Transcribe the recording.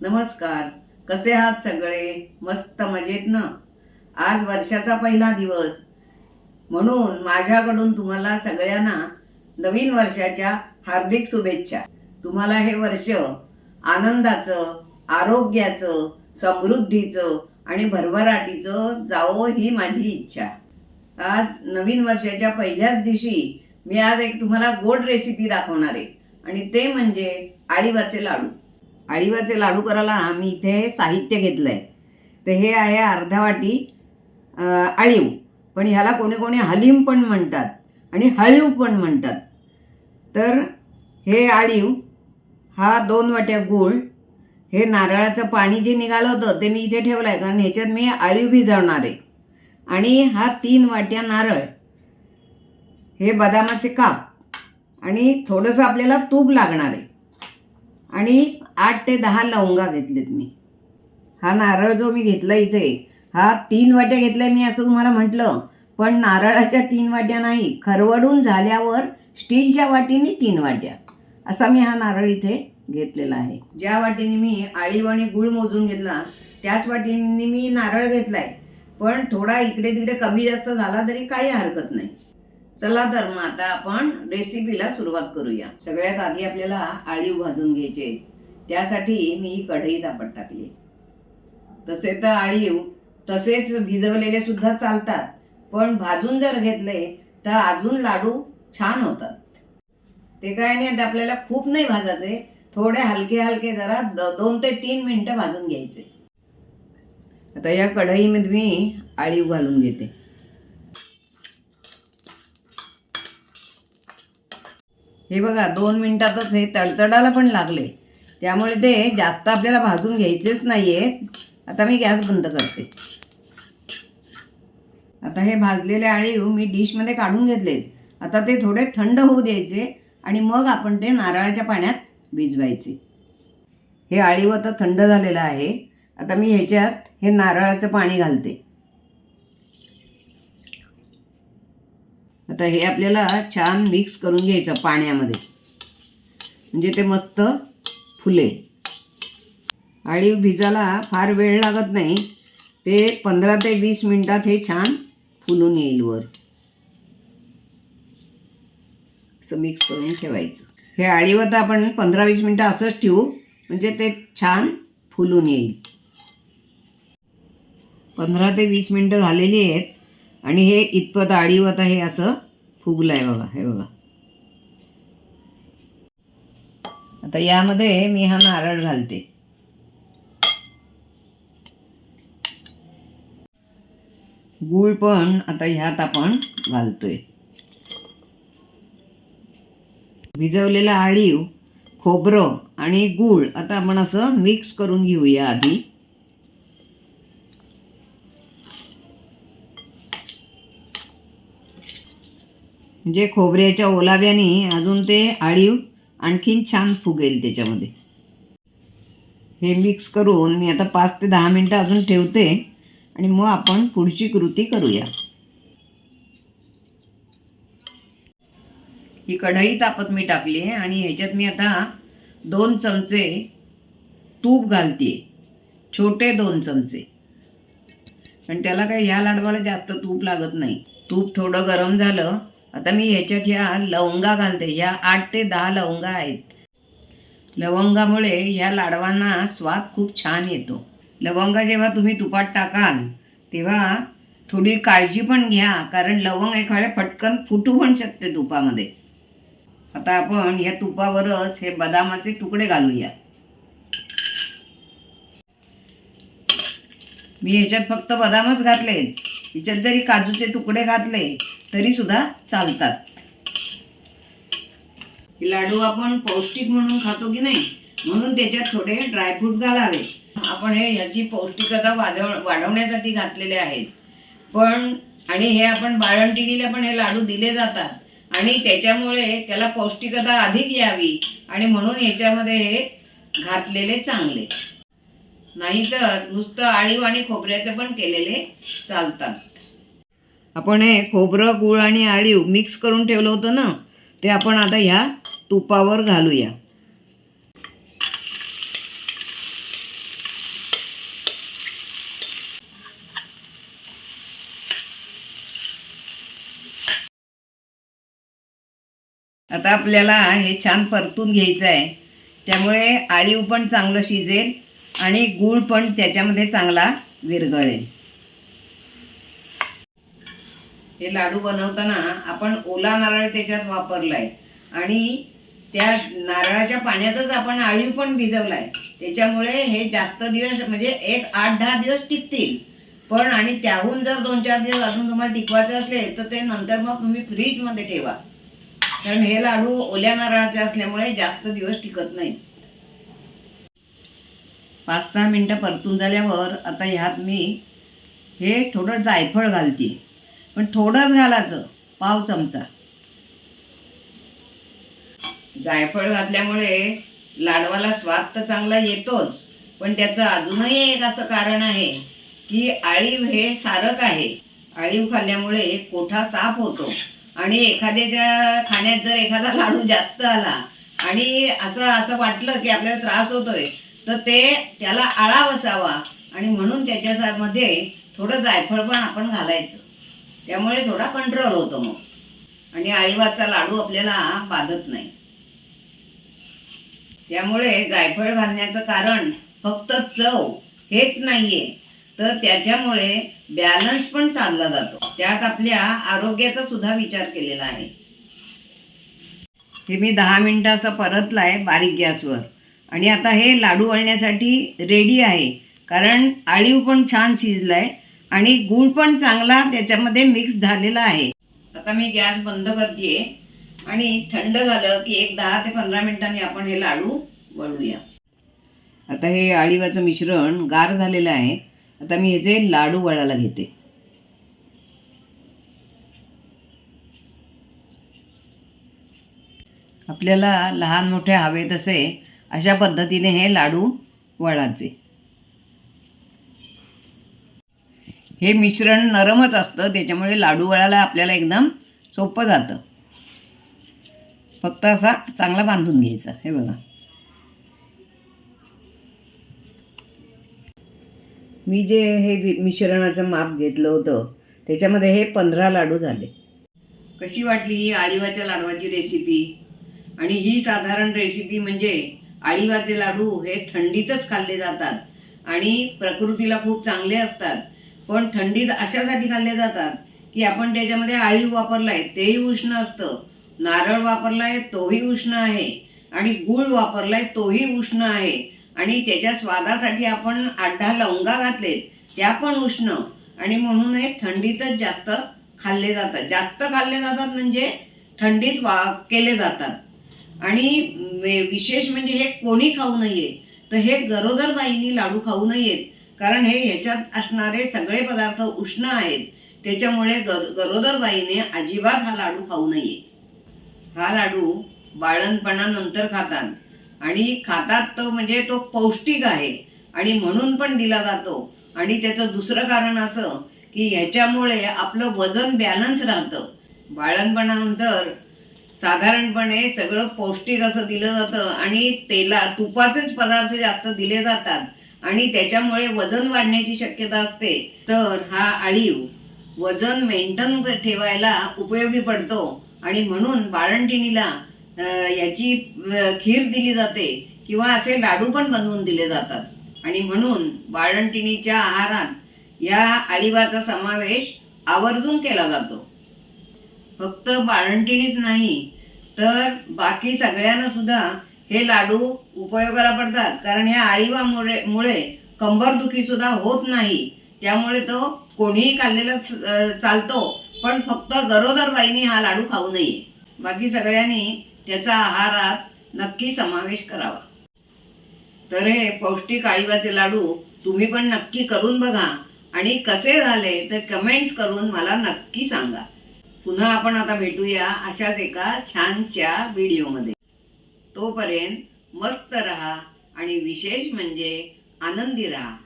नमस्कार. कसे आहात सगळे? मस्त मजेत ना? आज वर्षाचा पहिला दिवस. म्हणून माझ्याकडून तुम्हाला सगळ्यांना नवीन वर्षाच्या हार्दिक शुभेच्छा. तुम्हाला हे वर्ष आनंदाचं आरोग्याचं समृद्धीचं आणि भरभराटीचं जावो ही माझी इच्छा. आज नवीन वर्षाच्या पहिल्याच दिवशी मी आज एक तुम्हाला गोड रेसिपी दाखवणार आहे. आणि ते म्हणजे आळीवाचे लाडू. आळीवाचे लाडू करायला मी इथे साहित्य घेतलं आहे तर हे आहे अर्धा वाटी आळीव. पण ह्याला कोणी कोणी हलीम पण म्हणतात आणि हळीव पण म्हणतात. तर हे आळीव हा दोन वाट्या गूळ हे नारळाचं पाणी जे निघालं होतं ते मी इथे ठेवलं आहे कारण ह्याच्यात मी आळीव भिजवणार आहे. आणि हा तीन वाट्या नारळ हे बदामाचे काप आणि थोडंसं आपल्याला तूप लागणार आहे. आणि आठ ते दहा लवंगा घेतलेत मी. हा नारळ जो मी घेतला इथे हा तीन वाट्या घेतलाय मी असं तुम्हाला म्हटलं. पण नारळाच्या तीन वाट्या नाही खरवडून झाल्यावर स्टीलच्या वाटीने तीन वाट्या. असा मी हा नारळ इथे घेतलेला आहे. ज्या वाटीने मी आळीव आणि गुळ मोजून घेतला त्याच वाटीने मी नारळ घेतलाय. पण थोडा इकडे तिकडे कमी जास्त झाला तरी काही हरकत नाही. चला तर मग आता आपण रेसिपीला सुरुवात करूया. सगळ्यात आधी आपल्याला आळीव भाजून घ्यायचे त्यासाठी मी ही कढई दापट टाकली. तसे तर आळीव तसेच भिजवलेले सुद्धा चालतात. पण भाजून जर घेतले तर अजून लाडू छान होतात. ते काय नाही आपल्याला खूप नाही भाजायचे. थोडे हलके हलके जरा द- दोन ते तीन मिनटं भाजून घ्यायचे. आता या कढईमध्ये मी आळीव घालून घेते. हे बघा दोन मिनिटातच हे तडतडाला पण लागले. त्यामुळे ते जास्त आपल्याला भाजून घ्यायचेच नाहीये. आता मी गॅस बंद करते. आता हे भाजलेले आळीव मी डिशमध्ये काढून घेतले. आता ते थोडे थंड होऊ द्यायचे आणि मग आपण ते नारळाच्या पाण्यात भिजवायचे. हे आळीव आता थंड झालेलं आहे. आता मी ह्याच्यात हे नारळाचं पाणी घालते. आता हे आपल्याला छान मिक्स करून घ्यायचं पाण्यामध्ये. म्हणजे ते मस्त फुले. आळीव भिजायला फार वेळ लागत नाही. ते पंधरा ते वीस मिनिटात हे छान फुलून येईल वर. असं मिक्स करून ठेवायचं. हे आळीव आता आपण पंधरा वीस मिनटं असंच ठेवू म्हणजे ते छान फुलून येईल. पंधरा ते वीस मिनटं झालेली आहेत आणि हे इतपत आळीव आता हे असं फुगलं आहे बघा हे बघा. आता यामध्ये मी हा नारळ घालते. गूळ पण आता ह्यात आपण घालतोय. भिजवलेला आळीव खोबरं आणि गूळ आता आपण असं मिक्स करून घेऊया आधी. म्हणजे खोबऱ्याच्या ओलाव्याने अजून ते आळीव आणखीन छान फुगेल त्याच्यामध्ये. हे मिक्स करून मी आता पाच ते दहा मिनटं अजून ठेवते आणि मग आपण पुढची कृती करूया. ही कढई तापत मी टाकली आहे आणि ह्याच्यात मी आता दोन चमचे तूप घालते छोटे दोन चमचे. पण त्याला काही ह्या लाडवाला जास्त तूप लागत नाही. तूप थोडं गरम झालं आता मी ह्याच्यात ह्या लवंगा घालते. ह्या आठ ते दहा लवंगा आहेत. लवंगामुळे ह्या लाडवांना स्वाद खूप छान येतो. लवंगा जेव्हा तुम्ही तुपात टाकाल तेव्हा थोडी काळजी पण घ्या कारण लवंग एखाद्या पटकन फुटू पण शकते तुपामध्ये. आता आपण या तुपावरच हे बदामाचे तुकडे घालूया. मी ह्याच्यात फक्त बदामच घातले हिच्यात जरी काजूचे तुकडे घातले तरी सुद्धा चालतात. हे लाडू आपण पौष्टिक म्हणून खातो की नाही म्हणून त्याच्यात थोडे ड्रायफ्रूट घालावे. आपण हे याची पौष्टिकता वाढव वाढवण्यासाठी घातलेले आहेत. पण आणि हे आपण बाळंतिणीला पण हे लाडू दिले जातात. आणि त्याच्यामुळे त्याला पौष्टिकता अधिक यावी. आणि म्हणून याच्यामध्ये हे घातलेले चांगले. नाहीतर नुसतं आळीव आणि खोबऱ्याचं पण केलेले चालतात. आपण हे खोबरं गूळ आणि आळीव मिक्स करून ठेवलं होतं ना ते आपण आता ह्या तुपावर घालूया. आता आपल्याला हे छान परतून घ्यायचं आहे. त्यामुळे आळीव पण चांगलं शिजेल. आणि गूळ पण त्याच्यामध्ये चांगला विरघळेल. हे लाडू बनवताना आपण ओला नारळ त्याच्यात वापरलाय. आणि त्या नारळाच्या पाण्यातच आपण आळीव पण भिजवलाय. त्याच्यामुळे हे जास्त दिवस म्हणजे एक आठ दहा दिवस टिकतील. पण आणि त्याहून जर दोन चार दिवस अजून तुम्हाला टिकवायचे असले तर ते नंतर मग तुम्ही फ्रीजमध्ये ठेवा. कारण हे लाडू ओल्या नारळाचे असल्यामुळे जास्त दिवस टिकत नाही पाच सहा मिनटं परतून झाल्यावर आता ह्यात मी हे थोडं जायफळ घालते. पण थोडंच घालायचं पाव चमचा. जायफळ घातल्यामुळे लाडवाला स्वाद तर चांगला येतोच पण त्याचं अजूनही एक असं कारण आहे की आळीव हे सारक आहे. आळीव खाल्ल्यामुळे कोठा साफ होतो आणि एखाद्याच्या खाण्यात जर एखादा लाडू जास्त आला आणि असं असं वाटलं की आपल्याला त्रास होतोय तर ते त्याला आळा बसावा आणि म्हणून त्याच्यामध्ये थोडं जायफळ पण आपण घालायचं. त्यामुळे थोडा कंट्रोल होतो मग. आणि आळीवाचा लाडू आपल्याला बाधत नाही. त्यामुळे जायफळ घालण्याचं कारण फक्त चव हेच नाहीये. तर त्याच्यामुळे बॅलन्स पण साधला जातो. त्यात आपल्या आरोग्याचा सुद्धा विचार केलेला आहे. हे मी दहा मिनटं असं परतलाय बारीक गॅसवर. आणि आता हे लाडू वळण्यासाठी रेडी आहे. कारण आळीव पण छान शिजलाय आणि गूळ पण चांगला त्याच्यामध्ये मिक्स झालेला आहे. आता मी गॅस बंद करते आणि थंड झालं की एक दहा ते पंधरा मिनिटांनी आपण हे लाडू वळूया. आता हे आळीवाचं मिश्रण गार झालेलं आहे. आता मी ह्याचे लाडू वळायला घेते. आपल्याला लहान मोठे हवे तसे अशा पद्धतीने हे लाडू वळाचे हे मिश्रण नरमच असतं त्याच्यामुळे लाडू वळायला आपल्याला एकदम सोपं जातं. फक्त असा चांगला बांधून घ्यायचा हे बघा. मी जे हे मिश्रणाचं माप घेतलं होतं त्याच्यामध्ये हे पंधरा लाडू झाले. कशी वाटली ही आळीवाच्या लाडवाची रेसिपी आणि ही साधारण रेसिपी म्हणजे आळीवाचे लाडू हे थंडीतच खाल्ले जातात आणि प्रकृतीला खूप चांगले असतात. पण थंडीत अशासाठी खाल्ले जातात की आपण त्याच्यामध्ये आळीव वापरलाय तेही उष्ण असतं. नारळ वापरलाय तोही उष्ण आहे. आणि गूळ वापरलाय तोही उष्ण आहे. आणि त्याच्या स्वादासाठी आपण आठ दहा लवंगा घातलेत त्या पण उष्ण. आणि म्हणून हे थंडीतच जास्त खाल्ले जातात. जास्त खाल्ले जातात म्हणजे थंडीत वा केले जातात. आणि विशेष म्हणजे हे कोणी खाऊ नये तर हे गरोदर बाईंनी लाडू खाऊ नयेत. कारण हे ह्याच्यात असणारे सगळे पदार्थ उष्ण आहेत. त्याच्यामुळे ग गरोदर बाईने अजिबात हा लाडू खाऊ नये. हा लाडू बाळणपणानंतर खातात. आणि खातात तो म्हणजे तो पौष्टिक आहे. आणि म्हणून पण दिला जातो. आणि त्याचं दुसरं कारण असं की ह्याच्यामुळे आपलं वजन बॅलन्स राहतं. बाळणपणानंतर साधारणपणे सगळं पौष्टिक असं दिलं जातं आणि तेला तुपाचेच पदार्थ जास्त दिले जातात आणि त्याच्यामुळे वजन वाढण्याची शक्यता असते. तर हा आळीव वजन मेंटेन ठेवायला उपयोगी पडतो आणि म्हणून बाळंटिणीला याची खीर दिली जाते किंवा असे लाडू पण बनवून दिले जातात. आणि म्हणून बाळंटिणीच्या आहारात या आळीवाचा समावेश आवर्जून केला जातो. फक्त बाळंटिणीच नाही तर बाकी सगळ्यांना सुद्धा हे लाडू उपयोगाला पडतात. कारण ह्या आळीवामुळे मुळे कंबरदुखी सुद्धा होत नाही. त्यामुळे तो कोणीही खाल्लेला चालतो पण फक्त गरोदर बाईंनी हा लाडू खाऊ नये. बाकी सगळ्यांनी त्याचा आहारात नक्की समावेश करावा. तर हे पौष्टिक आळीवाचे लाडू तुम्ही पण नक्की करून बघा. आणि कसे झाले तर कमेंट्स करून मला नक्की सांगा. पुन्हा आपण आता भेटूया अशाच एका छानशा व्हिडिओमध्ये. तोपर्यंत मस्त रहा आणि विशेष म्हणजे आनंदी रहा.